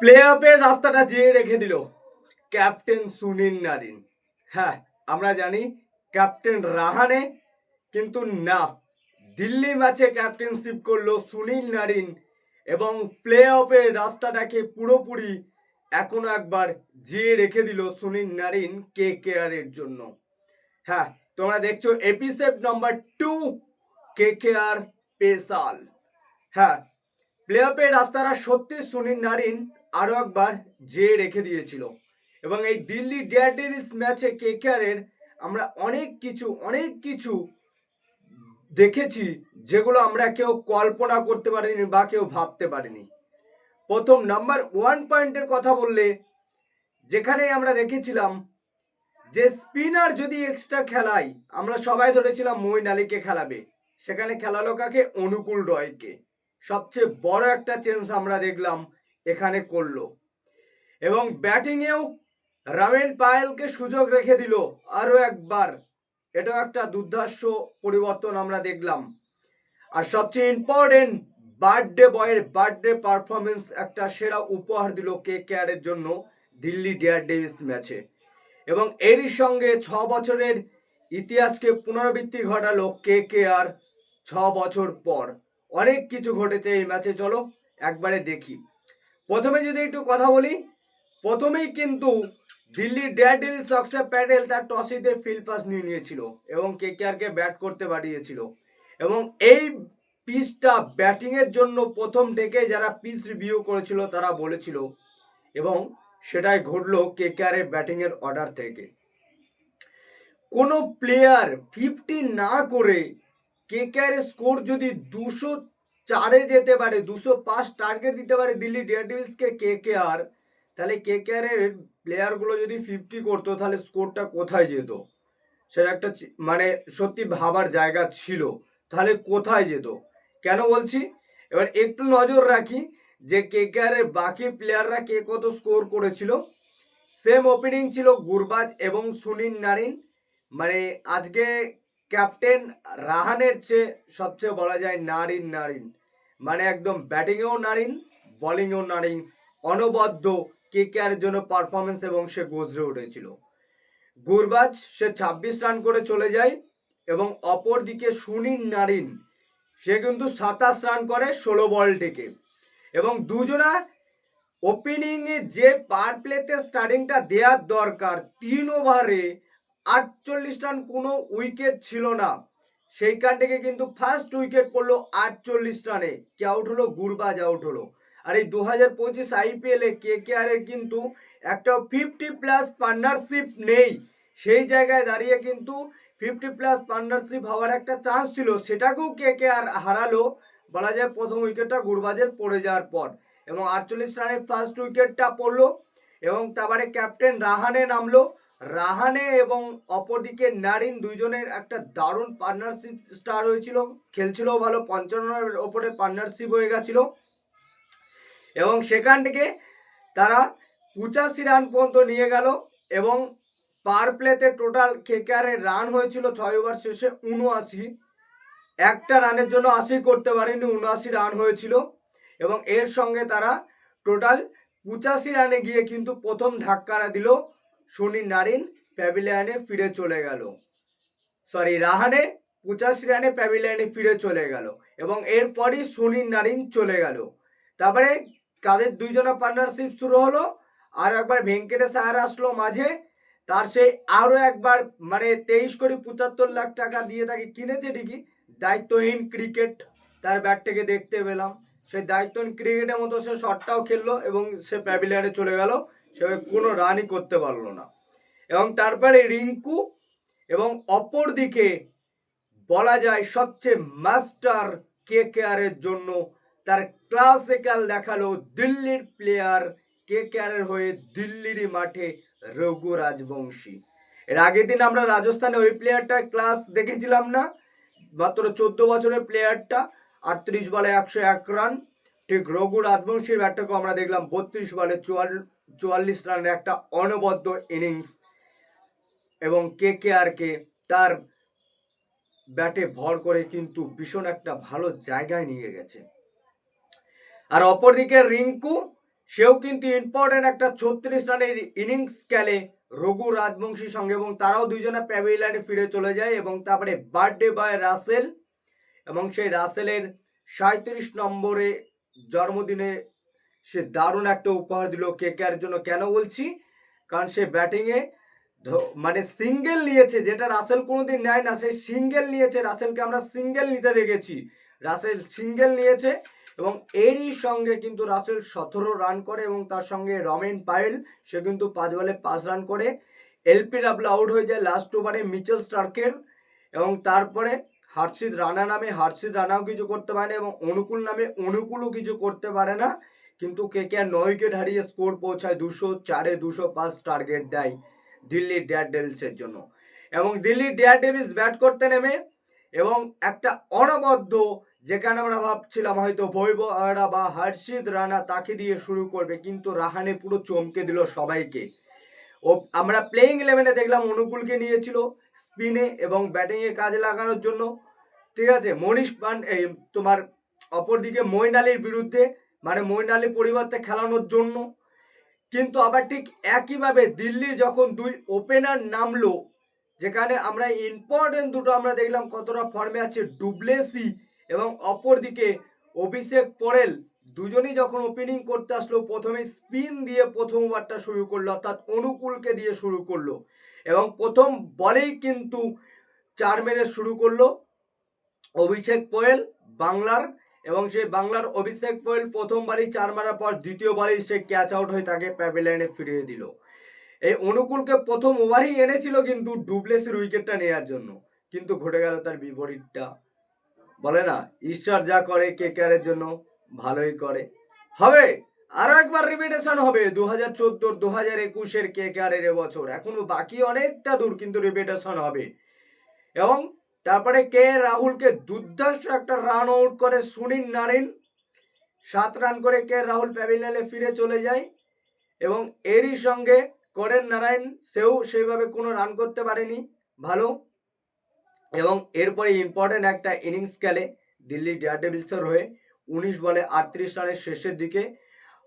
Play অফের রাস্তাটা যেয়ে রেখে দিল। Captain Sunil Narine. হ্যাঁ আমরা জানি ক্যাপ্টেন রাহানে, কিন্তু না, দিল্লি ম্যাচে ক্যাপ্টেনশিপ করল সুনীল নারিন এবং প্লে অফের রাস্তাটাকে পুরোপুরি এখনও একবার জিয়ে রেখে দিল সুনীল নারিন কে কেয়ারের জন্য। হ্যাঁ তোমরা দেখছ এপিসোড নাম্বার টু, কে কেয়ার পেসাল। হ্যাঁ প্লে অফের রাস্তাটা সত্যি সুনীল নারিন আরও একবার যে রেখে দিয়েছিল। এবং এই দিল্লি ডেয়ার ডেভিস ম্যাচে কেকেআরের আমরা অনেক কিছু অনেক কিছু দেখেছি যেগুলো আমরা কেউ কল্পনা করতে পারিনি বা কেউ ভাবতে পারিনি। প্রথম নাম্বার ওয়ান পয়েন্টের কথা বললে যেখানে আমরা দেখেছিলাম যে স্পিনার যদি এক্সট্রা খেলায় আমরা সবাই ধরেছিলাম মইন আলীকে খেলাবে। সেখানে খেলালো কাকে? অনুকূল রয়কে। সবচেয়ে বড় একটা চেঞ্জ আমরা দেখলাম এখানে করল। এবং ব্যাটিংয়েও রামেন পায়েলকে সুযোগ রেখে দিল আরও একবার। এটাও একটা দুর্ধর্ষ পরিবর্তন আমরা দেখলাম। আর সবচেয়ে ইম্পর্টেন্ট বার্থডে বয়ের বার্থডে পারফরমেন্স একটা সেরা উপহার দিল কে কেয়ারের জন্য দিল্লি ডেয়ার ডেভিস ম্যাচে এবং এরই সঙ্গে ছ বছরের ইতিহাসকে পুনরাবৃত্তি ঘটালো কে কে আর ছ বছর পর। অনেক কিছু ঘটেছে এই ম্যাচে চলো একবারে দেখি। প্রথমে যদি একটু কথা বলি, প্রথমেই কিন্তু দিল্লির ডেয়ার ডেভিল অক্ষর প্যাটেল তার টসিতে ফিল্ড পাস নিয়ে নিয়েছিল এবং কে কে ব্যাট করতে পাঠিয়েছিল এবং এই পিচটা ব্যাটিংয়ের জন্য প্রথম থেকে যারা পিচ রিভিউ করেছিল তারা বলেছিল এবং সেটাই ঘটলো কে কে ব্যাটিংয়ের অর্ডার থেকে। কোনো প্লেয়ার ফিফটি না করে কে কে স্কোর যদি দুশো চারে যেতে পারে, দুশো পাঁচ টার্গেট দিতে পারে দিল্লি ডেয়ারডেভিলসকে কে কে আর তাহলে কে কে আরের প্লেয়ারগুলো যদি ফিফটি করতো, তাহলে স্কোরটা কোথায় যেত? সেটা একটা মানে সত্যি ভাবার জায়গা ছিল। তাহলে কোথায় যেত? কেন বলছি? এবার একটু নজর রাখি যে কে কে আরের বাকি প্লেয়াররা কে কত স্কোর করেছিল। সেম ওপেনিং ছিল গুরবাজ এবং সুনীল নারিন। মানে আজকে ক্যাপ্টেন রাহানের চেয়ে সবচেয়ে বলা যায় নারিন নারিন। মানে একদম ব্যাটিংয়েও নারিন, বোলিংয়েও নারিন, অনবদ্য কে কেয়ার জন্য পারফরমেন্স এবং সে গজরে উঠেছিল। গুরবাজ সে ছাব্বিশ রান করে চলে যায় এবং অপর দিকে সুনীল নারিন, সে কিন্তু সাতাশ রান করে ষোলো বল এবং দুজনা ওপেনিংয়ে যে পার প্লেতে স্টার্টিংটা দেওয়ার দরকার, তিন ওভারে আটচল্লিশ রান কোনো উইকেট ছিল না। সেইখান থেকে কিন্তু ফার্স্ট উইকেট পড়ল আটচল্লিশ রানে। কে আউট হলো? গুরবাজ আউট হলো। আর এই দু হাজার পঁচিশ আইপিএলে কে কে আরের কিন্তু একটা ফিফটি প্লাস পার্টনারশিপ নেই। সেই জায়গায় দাঁড়িয়ে কিন্তু ফিফটি প্লাস পার্টনারশিপ হওয়ার একটা চান্স ছিল। সেটাকেও কে কে আর হারালো। বলা যায় প্রথম উইকেটটা গুরবাজের পড়ে যাওয়ার পর। এবং আটচল্লিশ রানে ফার্স্ট উইকেটটা পড়ল। এবং তারপরে ক্যাপ্টেন রাহানে নামলো। রাহানে এবং অপরদিকে নারিন দুইজনের একটা দারুণ পার্টনারশিপ স্টার হয়েছিল খেলছিল ভালো, পঞ্চান্নের ওপরে পার্টনারশিপ হয়ে গেছিল। এবং সেখান থেকে তারা পঁচাশি রান পর্যন্ত নিয়ে গেল এবং পার প্লেতে টোটাল কেকারের রান হয়েছিল ছয় ওভার শেষে উনআশি। একটা রানের জন্য আশি করতে পারেনি, উনআশি রান হয়েছিল। এবং এর সঙ্গে তারা টোটাল পঁচাশি রানে গিয়ে কিন্তু প্রথম ধাক্কাটা দিল। সুনীল নারিন প্যাভিলিয়ানে ফিরে চলে গেল। সরি রাহানে পঁচাশি রানে প্যাভিলিয়ানে ফিরে চলে গেল এবং এরপরই সুনীল নারিন চলে গেল। তারপরে কাদের দুইজনের পার্টনারশিপ শুরু হলো? আর একবার ভেঙ্কটেশ আয়ার আসলো মাঝে। তার সেই আরও একবার মানে তেইশ কোটি পঁচাত্তর লাখ টাকা দিয়ে তাকে কিনেছে ঠিকই। দায়িত্বহীন ক্রিকেট তার ব্যাট থেকে দেখতে পেলাম। সেই দায়িত্বহীন ক্রিকেটের মতো সে শটটাও খেললো এবং সে প্যাভিলিয়ানে চলে গেল। সে কোনো রানই করতে পারল না। এবং তারপরে রিঙ্কু এবং অপর দিকে বলা যায় সবচেয়ে মাস্টার কে কেয়ারের জন্য তার ক্লাসিক্যাল দেখাল দিল্লির প্লেয়ার কে কেয়ারের হয়ে দিল্লিরই মাঠে রঘু রাজবংশী। এর আগের দিন আমরা রাজস্থানে ওই প্লেয়ারটার ক্লাস দেখেছিলাম না, মাত্র চোদ্দ বছরের প্লেয়ারটা আটত্রিশ বলে একশো এক রান ঠিক রঘু রাজবংশীর ব্যাটটাকেও আমরা দেখলাম বত্রিশ বলে চুয়াল চুয়াল্লিশ রানের একটা অনবদ্য ইনিংস এবং কে কে আর কে তার ব্যাটে ভর করে কিন্তু ভীষণ একটা ভালো জায়গায় নিয়ে গেছে। আর অপরদিকে রিঙ্কু, সেও কিন্তু ইম্পর্টেন্ট একটা ছত্রিশ রানের ইনিংস খেলে রঘু রাজবংশীর সঙ্গে এবং তারাও দুইজনে প্যাভিলিয়নে ফিরে চলে যায় এবং তারপরে বার্থডে বয় রাসেল এবং সেই রাসেলের সাঁত্রিশ নম্বরে জন্মদিনে সে দারুণ একটা উপহার দিল কে কে জন্য। কেন বলছি? কারণ সে ব্যাটিংয়ে মানে সিঙ্গেল নিয়েছে, যেটা রাসেল কোনোদিন নেয় না, সে সিঙ্গেল নিয়েছে। রাসেলকে আমরা সিঙ্গেল নিতে দেখেছি। রাসেল সিঙ্গেল নিয়েছে এবং এরই সঙ্গে কিন্তু রাসেল সতেরো রান করে এবং তার সঙ্গে রমেন পায়েল, সে কিন্তু পাঁচ বলে পাঁচ রান করে। এলপি ডাবল আউট হয়ে যায় লাস্ট ওভারে মিচেল স্টার্কের এবং তারপরে হার্ষিদ রানা নামে। হার্ষিদ রানাও কিছু করতে পারে না এবং অনুকূল নামে অনুকূলও কিছু করতে পারে না। কিন্তু কে কে আর নয় উইকেট হারিয়ে স্কোর পৌঁছায় দুশো চারে দুশো পাঁচ টার্গেট দেয় দিল্লি ডেয়ার ডেভিলসের জন্য। এবং দিল্লি ডেয়ার ডেভিলস ব্যাট করতে নেমে এবং একটা অনবদ্য, যেখানে আমরা ভাবছিলাম হয়তো বৈভব আরা বা হর্ষিদ রানা তাকে দিয়ে শুরু করবে, কিন্তু রাহানে পুরো চমকে দিল সবাইকে। ও, আমরা প্লেইং ইলেভেনে দেখলাম অনুকূলকে নিয়েছিল স্পিনে এবং ব্যাটিংয়ে কাজে লাগানোর জন্য। ঠিক আছে, মনীষ পান, এই তোমার অপরদিকে মইন আলীর বিরুদ্ধে মানে মইন আলীর পরিবর্তে খেলানোর জন্য। কিন্তু আবার ঠিক একইভাবে দিল্লির যখন দুই ওপেনার নামলো, যেখানে আমরা ইম্পর্টেন্ট দুটো আমরা দেখলাম কতটা ফর্মে আছে ডুবলেসি এবং অপরদিকে অভিষেক পরেল। দুজনই যখন ওপেনিং করতে আসলো, প্রথমে স্পিন দিয়ে প্রথম ওভারটা শুরু করল, অর্থাৎ অনুকূলকে দিয়ে শুরু করল এবং প্রথম বলেই কিন্তু চার মেরে শুরু করল। অভিষেক পোয়েল বাংলার এবং সেই বাংলার অভিষেক পোয়েল প্রথমবারই চার মারার পর দ্বিতীয়বারই সে ক্যাচ আউট হয়ে তাকে প্যাভিলিয়নে ফিরিয়ে দিল। এই অনুকূলকে প্রথম ওভারেই এনেছিল কিন্তু ডুবলেসের উইকেটটা নেওয়ার জন্য। কিন্তু ঘটে গেল তার বিপরীতটা। বলে না, ঈশ্বর যা করে কে কেয়ারের জন্য, ভালোই করে। হবে, আরও একবার রিপিটেশন হবে দু হাজার চোদ্দোর দু হাজার একুশের কে কেয়ারের এবছর। এখনও বাকি অনেকটা দূর কিন্তু রিপিটেশন হবে। এবং তারপরে কে? রাহুলকে দুর্ধর্ষ একটা রান আউট করে সুনীল নারিন। সাত রান করে কে? রাহুল প্যাভিলিয়নে ফিরে চলে যায়। এবং এরই সঙ্গে করেন নারায়ণ। সেও সেইভাবে কোনো রান করতে পারেনি। ভালো। এবং এরপরে ইম্পর্টেন্ট একটা ইনিংস খেলে দিল্লি ডেয়ারডেভিলসের হয়ে উনিশ বলে আটত্রিশ রানের শেষের দিকে।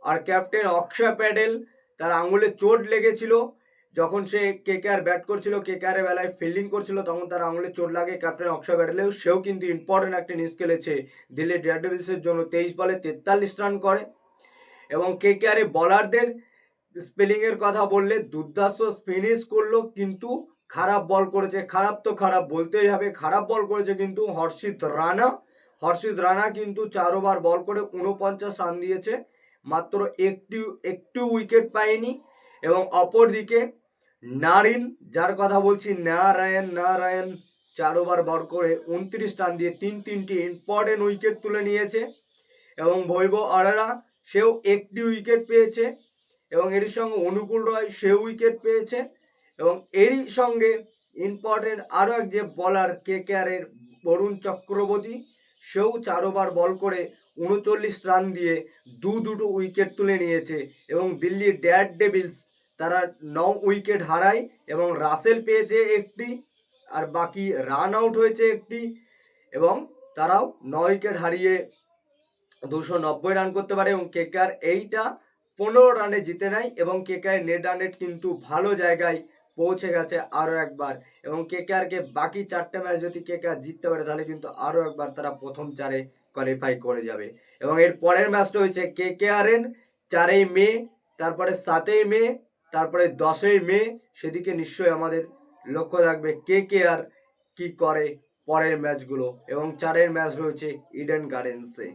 আর ক্যাপ্টেন অক্ষয় প্যাটেল তার আঙুলে চোট লেগেছিল। যখন সে কে কে আর ব্যাট করছিল কে কে আরের বেলায় ফিল্ডিং করছিল, তখন তার আঙুলে চোট লাগে ক্যাপ্টেন অক্ষয় প্যাটেলেও সেও কিন্তু ইম্পর্টেন্ট একটা ইনিংস খেলেছে। দিল্লি ডেয়ারডেভিলসের জন্য তেইশ বলে তেতাল্লিশ রান করে এবং কে কে আরে বলারদের স্পেলিংয়ের কথা বললে দুর্দান্ত ফিনিশ করল, কিন্তু খারাপ বল করেছে। খারাপ তো খারাপ বলতেই হবে, খারাপ বল করেছে কিন্তু হর্ষিত রানা। হর্ষিত রানা কিন্তু চার ওভার বল করে উনপঞ্চাশ রান দিয়েছে, মাত্র একটি, একটু উইকেট পায়নি এবং অপরদিকে নারিন, যার কথা বলছি, নারায়ণ নারায়ণ চার ওভার বল করে উনত্রিশ রান দিয়ে তিন তিনটি ইম্পর্টেন্ট উইকেট তুলে নিয়েছে। এবং বৈভব আরারা, সেও একটি উইকেট পেয়েছে। এবং এর সঙ্গে অনুকূল রয়, সেও উইকেট পেয়েছে। এবং এরই সঙ্গে ইম্পর্টেন্ট আরও এক যে বলার কে কেয়ারের বরুণ চক্রবর্তী, সেও চার ওভার বল করে উনচল্লিশ রান দিয়ে দু দুটো উইকেট তুলে নিয়েছে। এবং দিল্লির ড্যাড ডেভিলস তারা ন উইকেট হারায় এবং রাসেল পেয়েছে একটি আর বাকি রান আউট হয়েছে একটি এবং তারাও ন উইকেট হারিয়ে দুশো নব্বই রান করতে পারে এবং কেকার এইটা পনেরো রানে জিতে নেয় এবং কেকার নেট রানেট কিন্তু ভালো জায়গায় পৌঁছে গেছে আরও একবার এবং কেকেআরকে বাকি চারটে ম্যাচ যদি কেকেআর জিততে পারে তাহলে কিন্তু আরও একবার তারা প্রথম চারে কোয়ালিফাই করে যাবে এবং এর পরের ম্যাচটা হচ্ছে কেকেআরের চারই মে, তারপরে সাতই মে তারপরে দশই মে সেদিকে নিশ্চয়ই আমাদের লক্ষ্য থাকবে কে কে আর কী করে পরের ম্যাচগুলো এবং চারের ম্যাচ রয়েছে ইডেন গার্ডেন্সে